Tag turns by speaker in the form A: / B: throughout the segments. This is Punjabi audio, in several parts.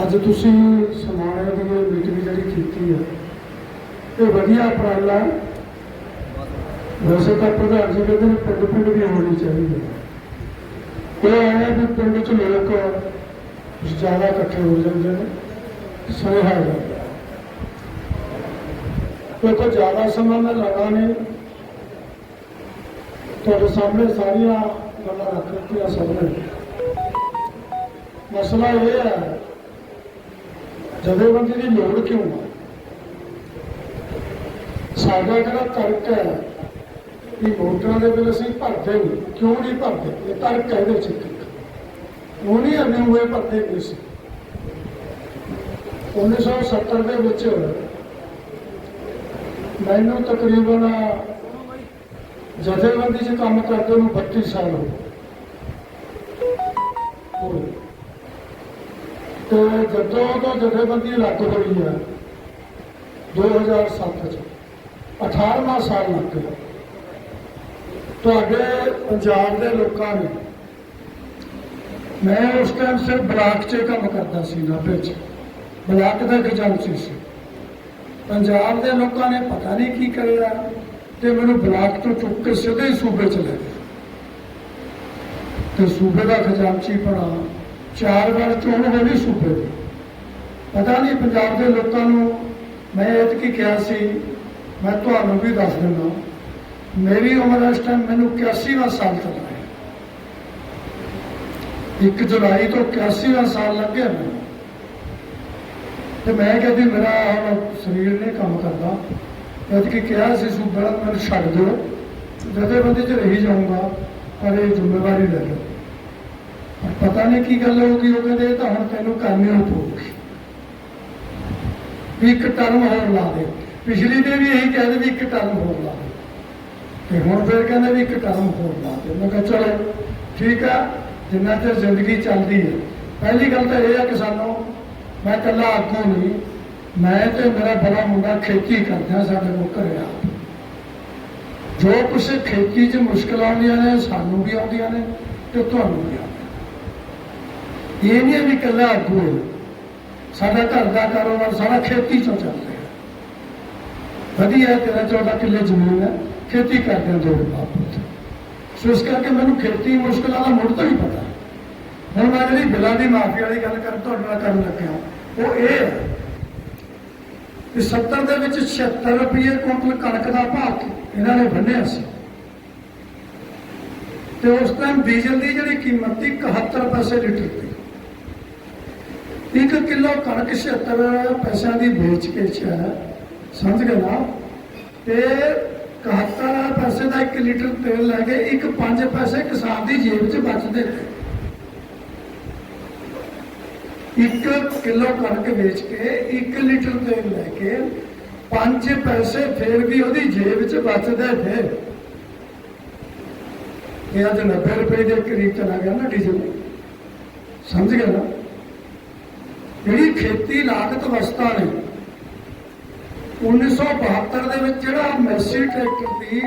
A: ਅੱਜ ਤੁਸੀਂ ਸਮਾਣੇ ਦੀ ਇਹ ਮੀਟਿੰਗ ਜਿਹੜੀ ਕੀਤੀ ਹੈ ਇਹ ਵਧੀਆ ਉਪਰਾਲਾ ਵੈਸੇ ਤਾਂ ਪ੍ਰਧਾਨ ਜੀ ਕਹਿੰਦੇ ਨੇ ਪਿੰਡ ਪਿੰਡ ਵੀ ਹੋਣੀ ਚਾਹੀਦੀ ਹੈ। ਇਹ ਆਇਆ ਵੀ ਪਿੰਡ 'ਚ ਲੋਕ ਜ਼ਿਆਦਾ ਇਕੱਠੇ ਹੋ ਜਾਂਦੇ ਨੇ, ਸੁਨੇਹਾ ਜਾਂਦਾ ਹੈ। ਦੇਖੋ, ਜ਼ਿਆਦਾ ਸਮਾਂ ਮੈਂ ਲਗਾ ਨਹੀਂ। ਤੁਹਾਡੇ ਸਾਹਮਣੇ ਸਾਰੀਆਂ ਗੱਲਾਂ ਰੱਖ ਦਿੱਤੀਆਂ ਸਭ ਨੇ। ਮਸਲਾ ਇਹ ਹੈ ਜਥੇਬੰਦੀ ਦੀ ਲੋੜ ਕਿਉਂ ਹੈ ਸਾਡਾ ਜਿਹੜਾ ਤਰਕ ਹੈ ਕਿ ਵੋਟਰਾਂ ਦੇ ਬਿੱਲ ਅਸੀਂ ਭਰਦੇ ਨਹੀਂ। ਕਿਉਂ ਨਹੀਂ ਭਰਦੇ? ਇਹ ਤਰਕ ਹੈ ਇਹਦੇ ਵਿੱਚ ਇੱਕ। ਉਹ ਨਹੀਂ ਅੰਨੇ ਹੋਏ ਭਰਦੇ ਨਹੀਂ ਸੀ 1970 ਦੇ ਵਿੱਚ ਮੈਨੂੰ ਤਕਰੀਬਨ ਜਥੇਬੰਦੀ 'ਚ ਕੰਮ ਕਰਦੇ ਨੂੰ 32 ਸਾਲ ਹੋ ਗਏ। ਤੇ ਜਦੋਂ ਤੋਂ ਜਥੇਬੰਦੀ ਲੱਗ ਹੋਈ ਹੈ 2007 ਚ 18ਵਾਂ ਸਾਲ ਲੱਗ ਗਿਆ। ਤੁਹਾਡੇ ਪੰਜਾਬ ਦੇ ਲੋਕਾਂ ਨੇ, ਮੈਂ ਉਸ ਟਾਈਮ ਸਿਰ ਬਲਾਕ 'ਚ ਕੰਮ ਕਰਦਾ ਸੀ ਨਾਭੇ 'ਚ ਬਲਾਕ ਦਾ ਖਜ਼ਾਨਚੀ ਸੀ। ਪੰਜਾਬ ਦੇ ਲੋਕਾਂ ਨੇ ਪਤਾ ਨਹੀਂ ਕੀ ਕਰਿਆ ਤੇ ਮੈਨੂੰ ਬਲਾਕ ਤੋਂ ਚੁੱਕ ਕੇ ਸਿੱਧੇ ਸੂਬੇ ਚ ਲੈ ਗਏ। ਤੇ ਸੂਬੇ ਦਾ ਖਜ਼ਾਨਚੀ ਬਣਾ ਚਾਰ ਵਾਰ ਚੋਣ ਹੋਈ ਸੂਬੇ ਦੀ। ਪਤਾ ਨਹੀਂ ਪੰਜਾਬ ਦੇ ਲੋਕਾਂ ਨੂੰ ਮੈਂ ਇਹ ਕੀ ਕਿਹਾ ਸੀ, ਮੈਂ ਤੁਹਾਨੂੰ ਵੀ ਦੱਸ ਦਿੰਦਾ ਮੇਰੀ ਉਮਰ ਇਸ ਟਾਈਮ ਮੈਨੂੰ 81ਵਾਂ ਸਾਲ ਚੱਲ ਰਿਹਾ ਹੈ। 1 ਜੁਲਾਈ ਤੋਂ 81ਵਾਂ ਸਾਲ ਲੱਗਿਆ ਮੈਨੂੰ ਤੇ ਮੈਂ ਕਹਿੰਦੀ ਮੇਰਾ ਹੁਣ ਸਰੀਰ ਨੇ ਕੰਮ ਕਰਦਾ। ਜਦ ਕਿ ਕਿਹਾ ਸੀ, ਸੂਬਾ ਮੈਨੂੰ ਛੱਡ ਦਿਓ। ਜਥੇਬੰਦੀ 'ਚ ਰਹੀ ਜਾਊਂਗਾ, ਪਰ ਇਹ ਜ਼ਿੰਮੇਵਾਰੀ ਲੈ ਲਓ। ਪਤਾ ਨਹੀਂ ਕੀ ਗੱਲ ਹੋ ਗਈ ਉਹ ਕਹਿੰਦੇ ਇਹ ਤਾਂ ਹੁਣ ਤੈਨੂੰ ਕਰਨੇ ਹੋ ਪਊਗੀ। ਵੀ ਇੱਕ ਟਰਮ ਹੋਰ ਲਾ ਦੇ। ਪਿਛਲੀ ਦੇ ਵੀ ਇਹੀ ਕਹਿੰਦੇ ਵੀ ਇੱਕ ਟਰਮ ਹੋਰ ਲਾ ਦੇ। ਤੇ ਹੁਣ ਫਿਰ ਕਹਿੰਦੇ ਵੀ ਇੱਕ ਟਰਮ ਹੋਰ ਲਾ ਦੇ। ਮੈਂ ਕਿਹਾ ਚਲੋ, ਠੀਕ ਆ, ਜਿੰਨਾ ਚਿਰ ਜ਼ਿੰਦਗੀ ਚੱਲਦੀ ਹੈ ਪਹਿਲੀ ਗੱਲ ਤਾਂ ਇਹ ਆ ਕਿ ਸਾਨੂੰ, ਮੈਂ ਇਕੱਲਾ ਆਗੂ ਨਹੀਂ, ਮੈਂ ਤੇ ਮੇਰਾ ਬੜਾ ਮੁੰਡਾ ਖੇਤੀ ਕਰਦੇ ਸਾਡੇ ਕੋਲ ਘਰੇ ਆ। ਜੋ ਕੁਛ ਖੇਤੀ 'ਚ ਮੁਸ਼ਕਲਾਂ ਆਉਂਦੀਆਂ ਨੇ, ਸਾਨੂੰ ਵੀ ਆਉਂਦੀਆਂ ਨੇ ਤੇ ਤੁਹਾਨੂੰ ਵੀ ਆਉਂਦੀਆਂ ਇਹ ਨਹੀਂ ਹੈ ਵੀ ਇਕੱਲਾ ਆਗੂ ਹੈ ਸਾਡਾ ਘਰ ਦਾ ਕਾਰੋਬਾਰ ਸਾਰਾ ਖੇਤੀ 'ਚੋਂ ਚੱਲ ਰਿਹਾ। ਵਧੀਆ ਤੇਰਾ 14 ਕਿੱਲੇ ਜ਼ਮੀਨ ਹੈ, ਖੇਤੀ ਕਰਦੇ ਹਾਂ ਦੋ ਬਾਪ ਸੋ ਇਸ ਕਰਕੇ ਮੈਨੂੰ ਖੇਤੀ ਮੁਸ਼ਕਲਾਂ ਦਾ ਮੁੱਢ ਤੋਂ ਹੀ ਪਤਾ ਹੁਣ ਮੈਂ ਜਿਹੜੀ ਬਿੱਲਾਂ ਦੀ ਮਾਫੀ ਵਾਲੀ ਗੱਲ ਕਰ ਤੁਹਾਡੇ ਨਾਲ ਕਰਨ ਲੱਗਿਆ ਉਹ ਇਹ ਹੈ ਕਿ 70 ਦੇ ਵਿੱਚ 76 ਰੁਪਏ ਕੁਇੰਟਲ ਕਣਕ ਦਾ ਭਾਅ ਇਹਨਾਂ ਨੇ ਬੰਨਿਆ ਸੀ। ਤੇ ਉਸ ਟਾਈਮ ਡੀਜ਼ਲ ਦੀ ਜਿਹੜੀ ਕੀਮਤ ਸੀ 71 ਪੈਸੇ ਲੀਟਰ ਸੀ ਇੱਕ ਕਿਲੋ ਕਣਕ 76 ਪੈਸਿਆਂ ਦੀ ਵੇਚ ਕੇ ਚ ਸਮਝ ਗਏ ਨਾ? ਤੇ 71 ਪੈਸੇ ਦਾ 1 ਲੀਟਰ ਤੇਲ ਲੈ ਕੇ ਇੱਕ 5 ਪੈਸੇ ਕਿਸਾਨ ਦੀ ਜੇਬ 'ਚ ਬਚਦੇ ਨੇ। ਇੱਕ ਕਿਲੋ ਕਣਕ ਵੇਚ ਕੇ 1 ਲੀਟਰ ਤੇਲ ਲੈ ਕੇ 5 ਪੈਸੇ ਫੇਰ ਵੀ ਉਹਦੀ ਜੇਬ 'ਚ ਬਚਦੇ ਥੇ ਇਹ ਅੱਜ 90 ਰੁਪਏ ਦੇ ਕਰੀਬ ਚਲਾ ਗਿਆ ਨਾ ਡੀਜ਼ਲ। ਸਮਝ ਗਏ ਨਾ? ਜਿਹੜੀ ਖੇਤੀ ਲਾਗਤ ਵਸਤਾਂ ਨੇ 1972 ਦੇ ਵਿੱਚ ਜਿਹੜਾ ਮੈਸੀ ਟਰੈਕਟਰ ਦੀ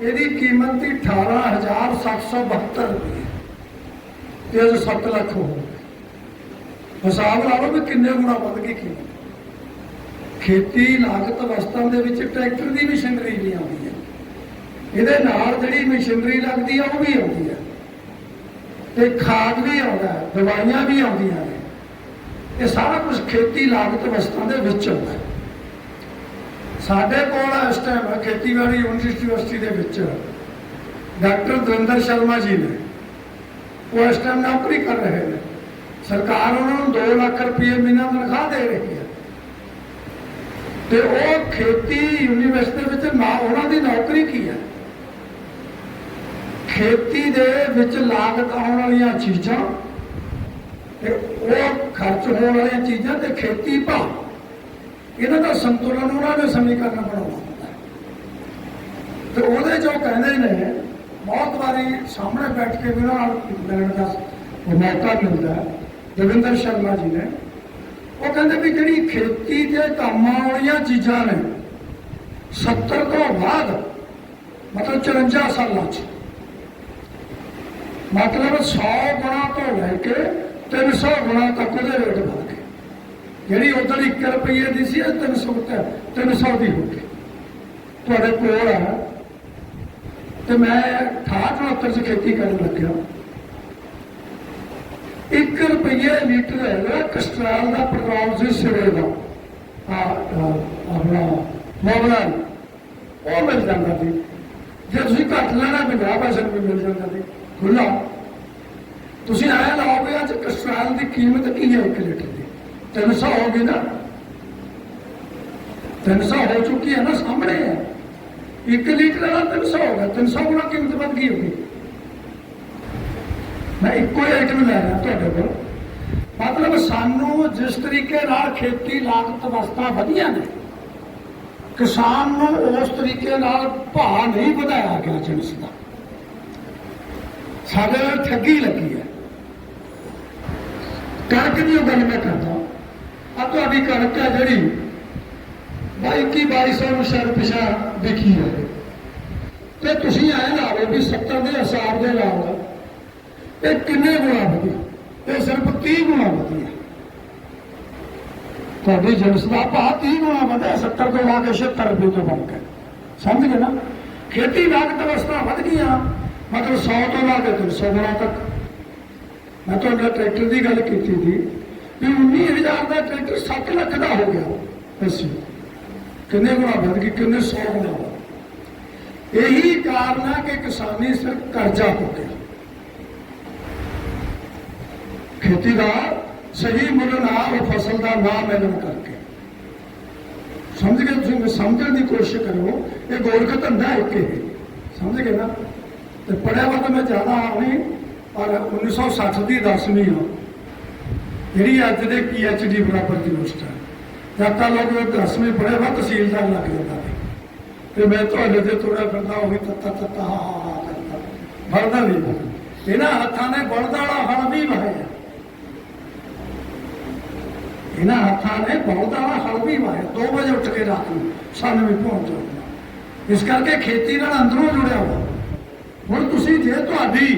A: ਇਹਦੀ ਕੀਮਤ ਸੀ 18772 ਰੁਪਏ। ਤੇ ਅੱਜ 7 ਲੱਖ ਹੋ ਗਈ ਹਿਸਾਬ ਲਾ ਲਓ ਵੀ ਕਿੰਨੇ ਗੁਣਾ ਵੱਧ ਗਈ ਕੀਮਤ ਖੇਤੀ ਲਾਗਤ ਵਸਤਾਂ ਦੇ ਵਿੱਚ ਟਰੈਕਟਰ ਦੀ ਮਸ਼ੀਨਰੀ ਵੀ ਆਉਂਦੀ ਹੈ। ਇਹਦੇ ਨਾਲ ਜਿਹੜੀ ਮਸ਼ੀਨਰੀ ਲੱਗਦੀ ਆ, ਉਹ ਵੀ ਆਉਂਦੀ ਹੈ। ਤੇ ਖਾਦ ਵੀ ਆਉਂਦਾ ਦਵਾਈਆਂ ਵੀ ਆਉਂਦੀਆਂ ਨੇ। ਇਹ ਸਾਰਾ ਕੁਝ ਖੇਤੀ ਲਾਗਤ ਵਸਤਾਂ ਦੇ ਵਿੱਚ ਆਉਂਦਾ ਸਾਡੇ ਕੋਲ ਇਸ ਟਾਈਮ ਖੇਤੀਬਾੜੀ ਯੂਨੀਵਰਸਿਟੀ ਦੇ ਵਿੱਚ ਡਾਕਟਰ ਦਵਿੰਦਰ ਸ਼ਰਮਾ ਜੀ ਨੇ। ਉਹ ਇਸ ਟਾਈਮ ਨੌਕਰੀ ਕਰ ਰਹੇ ਨੇ। ਸਰਕਾਰ ਉਹਨਾਂ ਨੂੰ 2 ਲੱਖ ਰੁਪਏ ਮਹੀਨਾ ਤਨਖਾਹ ਦੇ ਰਹੀ ਹੈ। ਤੇ ਉਹ ਖੇਤੀ ਯੂਨੀਵਰਸਿਟੀ ਵਿੱਚ ਨਾ ਉਹਨਾਂ ਦੀ ਨੌਕਰੀ ਕੀ ਹੈ? ਖੇਤੀ ਦੇ ਵਿੱਚ ਲਾਗਤ ਆਉਣ ਵਾਲੀਆਂ ਚੀਜ਼ਾਂ ਤੇ ਉਹ ਖਰਚ ਹੋਣ ਵਾਲੀਆਂ ਚੀਜ਼ਾਂ ਤੇ ਖੇਤੀ ਭਾਅ। ਇਹਨਾਂ ਦਾ ਸੰਤੁਲਨ ਉਹਨਾਂ ਨੇ ਸਮੀਕਰਨ ਬਣਾਉਣਾ ਤੇ ਉਹਦੇ ਜੋ ਕਹਿੰਦੇ ਨੇ, ਬਹੁਤ ਵਾਰੀ ਸਾਹਮਣੇ ਬੈਠ ਕੇ ਵੀ ਉਹਨਾਂ ਨਾਲ ਲੈਣ ਦਾ ਮੌਕਾ ਮਿਲਦਾ ਦਵਿੰਦਰ ਸ਼ਰਮਾ ਜੀ ਨੇ। ਉਹ ਕਹਿੰਦੇ ਵੀ ਜਿਹੜੀ ਖੇਤੀ ਦੇ ਕੰਮ ਆਉਣ ਵਾਲੀਆਂ ਚੀਜ਼ਾਂ ਨੇ 70 ਤੋਂ ਬਾਅਦ, ਮਤਲਬ 54 ਸਾਲਾਂ ਚ, ਮਤਲਬ 100 ਗੁਣਾ ਤੋਂ ਲੈ ਕੇ 300 ਗੁਣਾ ਤੱਕ ਉਹਦੇ ਰੇਟ ਵਧ ਗਏ। ਜਿਹੜੀ ਉਧਰ 1 ਰੁਪਏ ਦੀ ਸੀ, ਇਹ 300 ਤੇ 300 ਦੀ ਹੋ ਗਈ। ਤੁਹਾਡੇ ਕੋਲ ਆ। ਤੇ ਮੈਂ 68 69 ਚ ਖੇਤੀ ਕਰਨ ਲੱਗਿਆ। 1 ਰੁਪਏ ਲੀਟਰ ਹੈਗਾ ਕਸਟਰੋਲ ਦਾ ਪੈਟਰੋਲ ਸੀ ਸਿਰੇ ਦਾ। ਆ ਆਪਣਾ ਮੋਬਲਾ ਉਹ ਮਿਲ ਜਾਂਦਾ ਸੀ। ਜੇ ਤੁਸੀਂ ਘੱਟ ਲੈਣਾ 50 ਪੈਸੇ ਵੀ ਮਿਲ ਜਾਂਦਾ ਸੀ। ਖੁੱਲਾ ਤੁਸੀਂ ਆਇਆ ਲਾਓ ਅੱਜ ਦੀ ਕੀਮਤ ਕੀ ਹੈ 1 ਲੀਟਰ ਦੀ 300 ਹੋ ਗਈ ਨਾ। 300 ਹੋ ਚੁੱਕੀ ਹੈ ਨਾ, ਸਾਹਮਣੇ ਹੈ। 1 ਲੀਟਰ ਦਾ 300 ਹੋ ਗਿਆ। 300 ਗੁਣਾ ਕੀਮਤ ਵੱਧ ਗਈ ਹੋਗੀ ਮੈਂ ਇੱਕੋ ਹੀ ਆਈਟਮ ਲੈ ਰਿਹਾ ਤੁਹਾਡੇ ਕੋਲ। ਮਤਲਬ ਸਾਨੂੰ ਜਿਸ ਤਰੀਕੇ ਨਾਲ ਖੇਤੀ ਲਾਗਤ ਵਸਤਾਂ ਵਧੀਆਂ ਨੇ, ਕਿਸਾਨ ਨੂੰ ਉਸ ਤਰੀਕੇ ਨਾਲ ਭਾਅ ਨਹੀਂ ਵਧਾਇਆ ਗਿਆ ਜਿਣਸ ਦਾ। ਸਾਡੇ ਨਾਲ ਠੱਗੀ ਲੱਗੀ ਹੈ। ਕਣਕ ਦੀ ਉਹ ਗੱਲ ਮੈਂ ਕਰਦਾ। ਆ ਤੁਹਾਡੀ ਕਣਕ ਹੈ ਜਿਹੜੀ, ਬਾਈ ਕੀ 2200 ਨੂੰ ਸ਼ਰ ਪਿਛਾ ਦੇਖੀ ਹੈ ਤੇ ਤੁਸੀਂ ਐ ਲਾ ਲਓ ਵੀ 70 ਦੇ ਹਿਸਾਬ ਦੇ ਨਾਲ ਇਹ ਕਿੰਨੇ ਗੁਣਾ ਵਧੀ? ਇਹ ਸਿਰਫ 30 ਗੁਣਾ ਵਧੀ ਹੈ ਤੁਹਾਡੀ ਜਿਣਸ ਦਾ ਭਾਅ 30 ਗੁਣਾ ਵਧਿਆ 70 ਤੋਂ ਲਾ ਕੇ 76 ਰੁਪਏ ਤੋਂ ਬਣ ਕੇ ਸਮਝ ਗਏ ਨਾ? ਖੇਤੀ ਲਾਗਤ ਅਵਸਥਾ ਵਧ ਗਈਆਂ, ਮਤਲਬ 100 ਤੋਂ ਲਾ ਕੇ 300 ਗੁਣਾ ਤੱਕ। ਮੈਂ ਤੁਹਾਡਾ ਟਰੈਕਟਰ ਦੀ ਗੱਲ ਕੀਤੀ ਸੀ ਵੀ 19000 ਦਾ ਟਰੈਕਟਰ 7 ਲੱਖ ਦਾ ਹੋ ਗਿਆ। ਅਸੀਂ ਕਿੰਨੇ ਗੁਣਾ ਵੱਧ ਗਈ ਕਿੰਨੇ 100 ਗੁਣਾ ਇਹੀ ਕਾਰਨ ਹੈ ਕਿ ਕਿਸਾਨੀ ਸਿਰ ਕਰਜ਼ਾ ਹੋ ਗਿਆ। ਖੇਤੀ ਦਾ ਸਹੀ ਮੁੱਲ ਨਾ ਉਹ ਫਸਲ ਦਾ ਨਾ ਮਿਲਣ ਕਰਕੇ। ਸਮਝ ਗਏ ਤੁਸੀਂ? ਮੈਂ ਸਮਝਣ ਦੀ ਕੋਸ਼ਿਸ਼ ਕਰੋ, ਇਹ ਗੋਲਕ ਧੰਦਾ ਇੱਕ ਹੀ। ਸਮਝ ਗਏ ਨਾ? ਤੇ ਪੜਿਆ ਵਾ ਤਾਂ ਮੈਂ ਜ਼ਿਆਦਾ ਨਹੀਂ ਪਰ 1960 ਦੀ ਦਸਵੀਂ ਹਾਂ ਜਿਹੜੀ ਅੱਜ ਦੇ ਪੀਐਚਡੀ ਬਰਾਬਰ ਦੀ ਪੋਸਟ ਹੈ ਜਦ ਤੱਕ ਲੋਕ ਦਸਵੀਂ ਪੜਿਆ ਵਾ ਤਹਿਸੀਲਦਾਰ ਲੱਗ ਜਾਂਦਾ ਸੀ। ਤੇ ਮੈਂ ਤੁਹਾਡੇ ਤੇ ਥੋੜਾ ਫਿਰਦਾ, ਉਹੀ ਤੱਤਾ ਤੱਤਾ, ਹਾ ਹਾ ਕਰਦਾ ਵੜਦਾ ਨਹੀਂ ਇਹਨਾਂ ਹੱਥਾਂ ਨੇ ਬਲਦ ਵਾਲਾ ਹਲ ਵੀ ਵਾਹਿਆ। ਇਹਨਾਂ ਹੱਥਾਂ ਨੇ ਬਲਦ ਵਾਲਾ ਹਲ ਵੀ ਵਾਹਿਆ। 2 ਵਜੇ ਉੱਠ ਕੇ ਰਾਤ ਨੂੰ ਸਾਨੂੰ ਵੀ ਪਹੁੰਚ ਜਾਊਗਾ ਇਸ ਕਰਕੇ ਖੇਤੀ ਨਾਲ ਅੰਦਰੋਂ ਜੁੜਿਆ ਹੋਇਆ। ਹੁਣ ਤੁਸੀਂ ਜੇ ਤੁਹਾਡੀ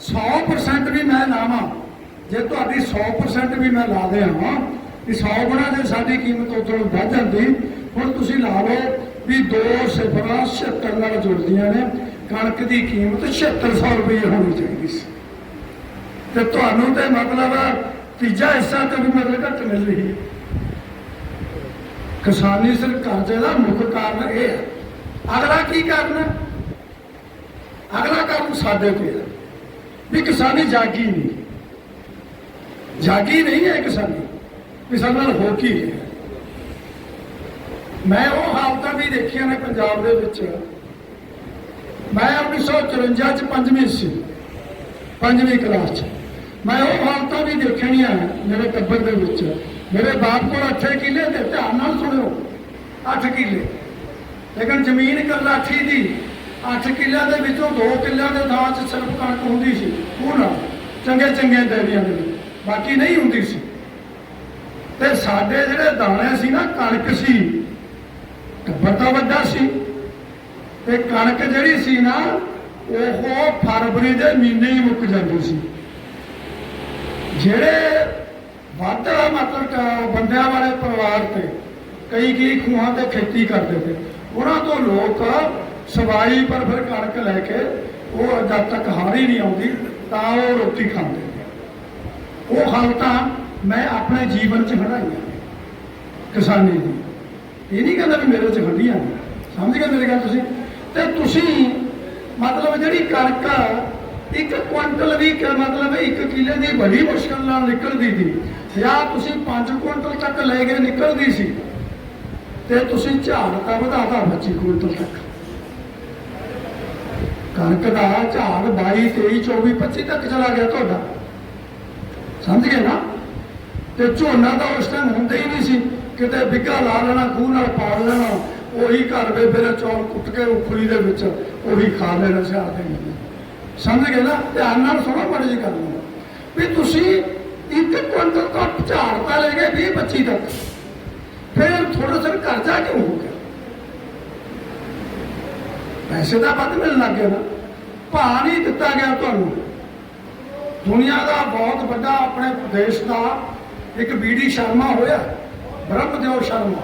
A: 100% ਵੀ ਮੈਂ ਲਾਵਾਂ। ਜੇ ਤੁਹਾਡੀ 100% ਵੀ ਮੈਂ ਲਾ ਦੇਵਾਂ ਕਿ 100 ਗੁਣਾ ਜੇ ਸਾਡੀ ਕੀਮਤ ਉਦੋਂ ਵੱਧ ਜਾਂਦੀ, ਹੁਣ ਤੁਸੀਂ ਲਾ ਲਓ ਵੀ ਦੋ ਸਿਫਰਾਂ 76 ਨਾਲ ਜੁੜਦੀਆਂ ਨੇ, ਕਣਕ ਦੀ ਕੀਮਤ 7600 ਰੁਪਏ ਹੋਣੀ ਚਾਹੀਦੀ ਸੀ। ਤੇ ਤੁਹਾਨੂੰ ਤੇ ਮਤਲਬ ਤੀਜਾ ਹਿੱਸਾ ਤੇ ਵੀ ਮਤਲਬ ਘੱਟ ਮਿਲ ਰਹੀ ਹੈ। ਕਿਸਾਨੀ ਸਿਰ ਕਰਜ਼ੇ ਦਾ ਮੁੱਖ ਕਾਰਨ ਇਹ ਹੈ। ਅਗਲਾ ਕੀ ਕਾਰਨ ਅਗਲਾ ਕਾਰਨ ਸਾਡੇ ਤੇ ਹੈ। ਵੀ ਕਿਸਾਨੀ ਜਾਗੀ ਨਹੀਂ। ਜਾਗੀ ਨਹੀਂ ਹੈ ਕਿਸਾਨੀ ਕਿਸਾਨਾਂ ਨਾਲ ਹੋ ਕੀ ਰਿਹਾ। ਮੈਂ ਉਹ ਹਾਲਤਾਂ ਵੀ ਦੇਖੀਆਂ ਨੇ ਪੰਜਾਬ ਦੇ ਵਿੱਚ। ਮੈਂ 1954 ਚ ਪੰਜਵੀਂ ਸੀ, ਪੰਜਵੀਂ ਕਲਾਸ ਚ। ਮੈਂ ਉਹ ਹਾਲਤਾਂ ਵੀ ਦੇਖਣੀਆਂ ਮੇਰੇ ਟੱਬਰ ਦੇ ਵਿੱਚ। ਮੇਰੇ ਬਾਪ ਕੋਲ 8 ਕਿੱਲੇ ਤੇ ਧਿਆਨ ਨਾਲ ਸੁਣਿਓ 8 ਕਿੱਲੇ। ਲੇਕਿਨ ਜ਼ਮੀਨ ਕੱਲਾਠੀ ਦੀ। 8 ਕਿੱਲਿਆਂ ਦੇ ਵਿੱਚੋਂ 2 ਕਿੱਲਿਆਂ ਦੇ ਥਾਂ 'ਚ ਸਿਰਫ ਕਣਕ ਹੁੰਦੀ ਸੀ, ਉਹ ਨਾ, ਚੰਗੇ ਚੰਗੇ ਡੈਰੀਆਂ ਦੇ ਬਾਕੀ ਨਹੀਂ ਹੁੰਦੀ ਸੀ। ਤੇ ਸਾਡੇ ਜਿਹੜੇ ਦਾਣੇ ਸੀ ਨਾ, ਕਣਕ ਸੀ ਟੱਬਰ ਤਾਂ ਵੱਡਾ ਸੀ। ਤੇ ਕਣਕ ਜਿਹੜੀ ਸੀ ਨਾ, ਉਹ ਫਰਵਰੀ ਦੇ ਮਹੀਨੇ ਹੀ ਮੁੱਕ ਜਾਂਦੀ ਸੀ। ਜਿਹੜੇ ਵੱਧ ਮਤਲਬ ਬੰਦਿਆਂ ਵਾਲੇ ਪਰਿਵਾਰ ਤੇ ਕਈ ਕਈ ਖੂਹਾਂ ਤੇ ਖੇਤੀ ਕਰਦੇ ਤੇ, ਉਹਨਾਂ ਤੋਂ ਲੋਕ ਸਵਾਈ ਪਰ ਫਿਰ ਕਣਕ ਲੈ ਕੇ ਉਹ ਜਦ ਤੱਕ ਹਾਰੀ ਨਹੀਂ ਆਉਂਦੀ, ਤਾਂ ਉਹ ਰੋਟੀ ਖਾਂਦੇ ਉਹ ਹਾਲਤਾਂ ਮੈਂ ਆਪਣੇ ਜੀਵਨ 'ਚ ਹੰਢਾਈਆਂ ਕਿਸਾਨੀ ਦੀ। ਇਹ ਨਹੀਂ ਕਹਿੰਦਾ ਵੀ ਮੇਰੇ 'ਚ ਹੰਡੀਆਂ ਸਮਝ ਗਏ ਮੇਰੀ ਗੱਲ ਤੁਸੀਂ? ਤੇ ਤੁਸੀਂ ਮਤਲਬ ਜਿਹੜੀ ਕਣਕ ਇੱਕ ਕੁਇੰਟਲ ਵੀ ਮਤਲਬ ਇੱਕ ਕਿੱਲੇ ਦੀ ਬੜੀ ਮੁਸ਼ਕਲ ਨਾਲ ਨਿਕਲਦੀ ਸੀ। ਜਾਂ ਤੁਸੀਂ 5 ਕੁਇੰਟਲ ਤੱਕ ਲੈ ਕੇ ਨਿਕਲਦੀ ਸੀ, ਤੇ ਤੁਸੀਂ ਝਾੜ ਤਾਂ ਵਧਾਤਾ 25 ਕੁਇੰਟਲ ਤੱਕ। ਕਣਕ ਦਾ ਝਾੜ 22 23 24 25 ਤੱਕ ਚਲਾ ਗਿਆ ਤੁਹਾਡਾ। ਸਮਝ ਗਏ ਨਾ? ਤੇ ਝੋਨਾ ਤਾਂ ਉਸ ਟਾਈਮ ਹੁੰਦਾ ਹੀ ਨਹੀਂ ਸੀ। ਕਿਤੇ ਬਿੱਗਾ ਲਾ ਲੈਣਾ, ਖੂਹ ਨਾਲ ਪਾੜ ਲੈਣਾ, ਉਹੀ ਘਰ ਬੇਬੇ ਦਾ ਚੌਲ ਕੁੱਟ ਕੇ ਉਖਲੀ ਦੇ ਵਿੱਚ ਉਹੀ ਖਾ ਲੈਣਾ ਸਿਆਰ ਦੇ ਮਹੀਨੇ ਸਮਝ ਗਏ ਨਾ? ਧਿਆਨ ਨਾਲ ਸੁਣੋ ਬੜੀ ਜੀ ਗੱਲ ਨੂੰ। ਵੀ ਤੁਸੀਂ ਇੱਕ ਕੁਇੰਟਲ ਤੋਂ ਝਾੜ ਤਾਂ ਲੈ ਗਏ 20 25 ਤੱਕ। ਫਿਰ ਥੋੜਾ ਜਿਹਾ ਕਰਜ਼ਾ ਕਿਉਂ ਹੋ ਗਿਆ? ਪੈਸੇ ਦਾ ਵੱਧ ਮਿਲਣ ਲੱਗ ਗਿਆ ਨਾ। ਭਾਅ ਨਹੀਂ ਦਿੱਤਾ ਗਿਆ ਤੁਹਾਨੂੰ। ਦੁਨੀਆ ਦਾ ਬਹੁਤ ਵੱਡਾ ਆਪਣੇ ਦੇਸ਼ ਦਾ ਇੱਕ ਬੀਡੀ ਸ਼ਰਮਾ ਹੋਇਆ। ਬ੍ਰਹਮਦੇਵ ਸ਼ਰਮਾ।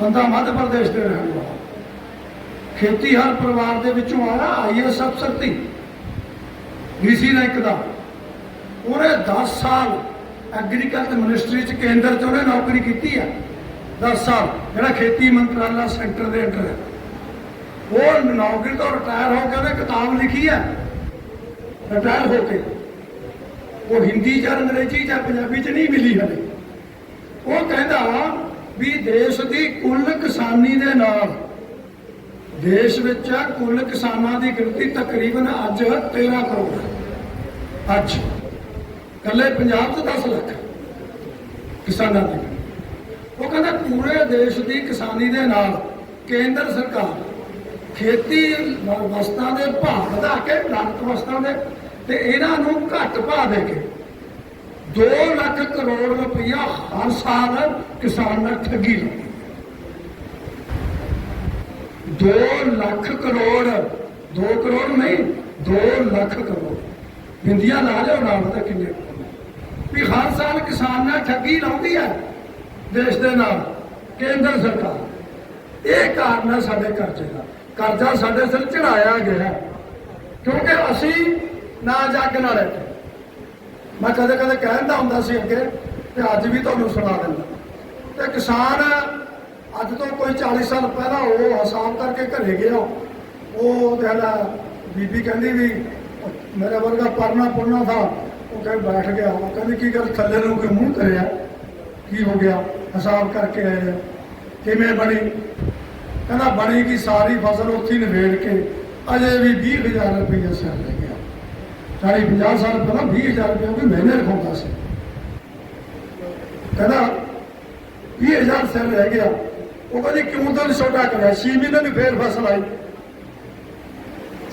A: ਬੰਦਾ ਮੱਧ ਪ੍ਰਦੇਸ਼ ਦੇ ਰਹਿਣ ਵਾਲਾ। ਖੇਤੀ ਹਰ ਪਰਿਵਾਰ ਦੇ ਵਿੱਚੋਂ ਆਇਆ ਆਈਐਸ ਅਫਸਰ ਸੀ ਡੀਸੀ ਰੈਂਕ ਦਾ। ਉਹਨੇ 10 ਸਾਲ ਐਗਰੀਕਲਚਰ ਮਿਨਿਸਟਰੀ ਚ ਕੇਂਦਰ ਚ ਉਹਨੇ ਨੌਕਰੀ ਕੀਤੀ ਆ। 10 ਸਾਲ। ਜਿਹੜਾ ਖੇਤੀ ਮੰਤਰਾਲਾ ਸੈਂਟਰ ਦੇ ਅੰਡਰ ਹੈ। ਉਹ ਨੌਕਰੀ ਤੋਂ ਰਿਟਾਇਰ ਹੋ ਕੇ ਉਹਨੇ ਕਿਤਾਬ ਲਿਖੀ ਹੈ ਰਿਟਾਇਰ ਹੋ ਕੇ। ਉਹ ਹਿੰਦੀ ਜਾਂ ਅੰਗਰੇਜ਼ੀ ਜਾਂ ਪੰਜਾਬੀ ਚ ਨਹੀਂ ਮਿਲੀ ਹਲੇ। ਉਹ ਕਹਿੰਦਾ ਵੀ ਦੇਸ਼ ਦੀ ਕੁੱਲ ਕਿਸਾਨੀ ਦੇ ਨਾਲ ਦੇਸ਼ ਵਿੱਚ ਕੁੱਲ ਕਿਸਾਨਾਂ ਦੀ ਗਿਣਤੀ ਤਕਰੀਬਨ ਅੱਜ 13 ਕਰੋੜ ਹੈ। ਅੱਜ। ਕੱਲੇ ਪੰਜਾਬ 'ਚ 10 ਲੱਖ ਕਿਸਾਨਾਂ ਦੀ। ਉਹ ਕਹਿੰਦਾ ਪੂਰੇ ਦੇਸ਼ ਦੀ ਕਿਸਾਨੀ ਦੇ ਨਾਲ ਕੇਂਦਰ ਸਰਕਾਰ ਖੇਤੀ ਵਸਤਾਂ ਦੇ ਭਾਅ ਵਧਾ ਕੇ ਲਾਗਤ ਵਸਤਾਂ ਦੇ, ਤੇ ਇਹਨਾਂ ਨੂੰ ਘੱਟ ਭਾਅ ਦੇ ਕੇ 2 ਲੱਖ ਕਰੋੜ ਰੁਪਈਆ ਹਰ ਸਾਲ ਕਿਸਾਨ ਨਾਲ ਠੱਗੀ ਲਾਉਂਦੀ 2 ਲੱਖ ਕਰੋੜ 2 ਕਰੋੜ ਨਹੀਂ 2 ਲੱਖ ਕਰੋੜ। ਬਿੰਦੀਆਂ ਲਾ ਲਿਓ ਨਾਲ ਤਾਂ ਕਿੰਨੇ ਵੀ ਹਰ ਸਾਲ ਕਿਸਾਨ ਨਾਲ ਠੱਗੀ ਲਾਉਂਦੀ ਹੈ ਦੇਸ਼ ਦੇ ਨਾਲ, ਕੇਂਦਰ ਸਰਕਾਰ। ਇਹ ਕਾਰਨ ਹੈ ਸਾਡੇ ਕਰਜ਼ੇ ਦਾ। ਕਰਜ਼ਾ ਸਾਡੇ ਸਿਰ ਚੜਾਇਆ ਗਿਆ ਕਿਉਂਕਿ ਅਸੀਂ ਨਾ ਜੱਗ ਨਾਲ ਰਹਿ ਮੈਂ ਕਦੇ ਕਦੇ ਕਹਿੰਦਾ ਹੁੰਦਾ ਸੀ ਅੱਗੇ ਤੇ ਅੱਜ ਵੀ ਤੁਹਾਨੂੰ ਸੁਣਾ ਦਿੰਦਾ। ਤੇ ਕਿਸਾਨ ਅੱਜ ਤੋਂ ਕੋਈ 40 ਸਾਲ ਪਹਿਲਾਂ ਉਹ ਹਿਸਾਬ ਕਰਕੇ ਘਰੇ ਗਿਆ। ਉਹ ਕਹਿੰਦਾ, ਬੀਬੀ ਕਹਿੰਦੀ ਵੀ ਮੇਰਾ ਵਰਗਾ ਪਰਨਾ ਪੁਰਨਾ ਥਾ। ਉਹ ਕਹਿੰਦਾ ਬੈਠ ਗਿਆ। ਉਹ ਕਹਿੰਦੀ, ਕੀ ਗੱਲ ਥੱਲੇ ਨੂੰ ਕੋਈ ਮੂੰਹ ਕਰਿਆ? ਕੀ ਹੋ ਗਿਆ? ਹਿਸਾਬ ਕਰਕੇ ਆਏ ਕਿਵੇਂ ਬਣੀ? ਕਹਿੰਦਾ ਬਣੀ ਕੀ ਸਾਰੀ ਫਸਲ ਉੱਥੇ ਹੀ ਕੇ ਅਜੇ ਵੀ 20000 ਰੁਪਏ ਸਿਰ ਲੈ ਗਿਆ। 40 50 ਸਾਲ ਪਹਿਲਾਂ 20000 ਰੁਪਏ ਉਹ ਵੀ ਮਹੀਨੇ ਰਖਾਉਂਦਾ ਸੀ। ਕਹਿੰਦਾ 20000 ਸਿਰ ਰਹਿ ਗਿਆ। ਉਹ ਕਹਿੰਦੇ ਕਿਉਂ ਤਾਂ ਛੋਟਾ ਕਰਿਆ? 6 ਮਹੀਨੇ ਦੀ ਫੇਰ ਫਸਲ ਆਈ।